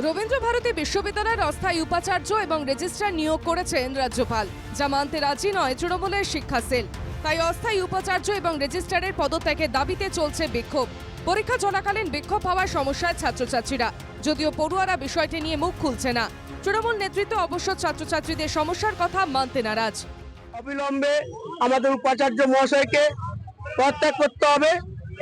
রবীন্দ্র ভারতী বিশ্ববিদ্যালয়ের অস্থায়ী উপাচার্য এবং রেজিস্ট্রার নিয়োগ করেছেন রাজ্যপাল, যা মানতে রাজি নয় তৃণমূলের শিক্ষা সেল। তাই অস্থায়ী উপাচার্য এবং রেজিস্ট্রারের পদত্যাগের দাবিতে চলছে বিক্ষোভ। পরীক্ষা চলাকালীন বিক্ষোভ হওয়ার সমস্যায় ছাত্রছাত্রীরা, যদিও পড়ুয়ারা বিষয়টি নিয়ে মুখ খুলছে না। তৃণমূল নেতৃত্ব অবশ্য ছাত্রছাত্রীদের সমস্যার কথা মানতে নারাজ। অবিলম্বে আমাদের উপাচার্য মহাশয়কে পদত্যাগ করতে হবে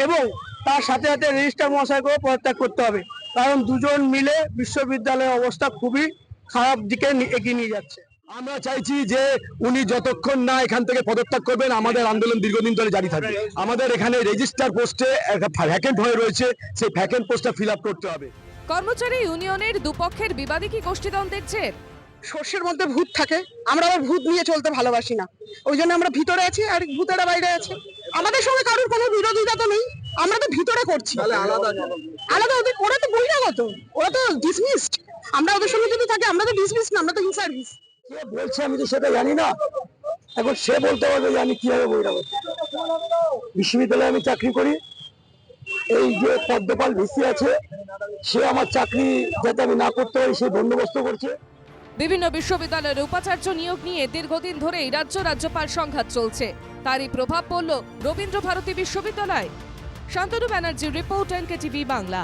এবং তার সাথে সাথে রেজিস্ট্রার মহাশয়কেও পদত্যাগ করতে হবে। কারণ দুজন মিলে বিশ্ববিদ্যালয়ের অবস্থা খুবই খারাপ দিকে এগিয়ে নিয়ে যাচ্ছে। আমরা চাইছি যে উনি যতক্ষণ না এখান থেকে পদত্যাগ করবেন আমাদের আন্দোলন দীর্ঘদিন ধরে জারি থাকবে। আমাদের এখানে রেজিস্টার পোস্টে একটা ভ্যাকেন্ট হয়ে রয়েছে সেই ভ্যাকেন্ট পোস্টটা ফিল আপ করতে হবে। কর্মচারী ইউনিয়নের দুপক্ষের বিবাদী কি গোষ্ঠীদ্বন্দ্বের জের? শস্যের মধ্যে ভূত থাকে আমরা আবার ভূত নিয়ে চলতে ভালোবাসি না। ওই জন্য আমরা ভিতরে আছি আর ভূতেরা বাইরে আছে। আমাদের সঙ্গে কারোর কোনো বিরোধিতা তো নেই। আমরা তো ভিতরে করছি। আলাদা ওদের ওরা তো বহিরাগত ওরা তো ডিসমিসড আমরা ওদের সঙ্গে যদি থাকি আমরা তো ডিসমিস না আমরা তো ইন সার্ভিস কে বলছে আমি তো সেটা জানি না। এখন সে বলতে পারবে যে আমি কীভাবে বহিরাগত বিশ্ববিদ্যালয়ে আমি চাকরি করি। এই যে পদ্মপাল ভিসি আছে সে আমার চাকরি যাতে আমি না করতে পারি সে বন্দোবস্ত করছে। বিভিন্ন বিশ্ববিদ্যালয়ের উপাচার্য নিয়োগ নিয়ে দীর্ঘদিন ধরেই রাজ্য রাজ্যপাল সংঘাত চলছে। তারই প্রভাব পড়ল রবীন্দ্র ভারতী বিশ্ববিদ্যালয়। Shantanu Banerjee report NK TV Bangla.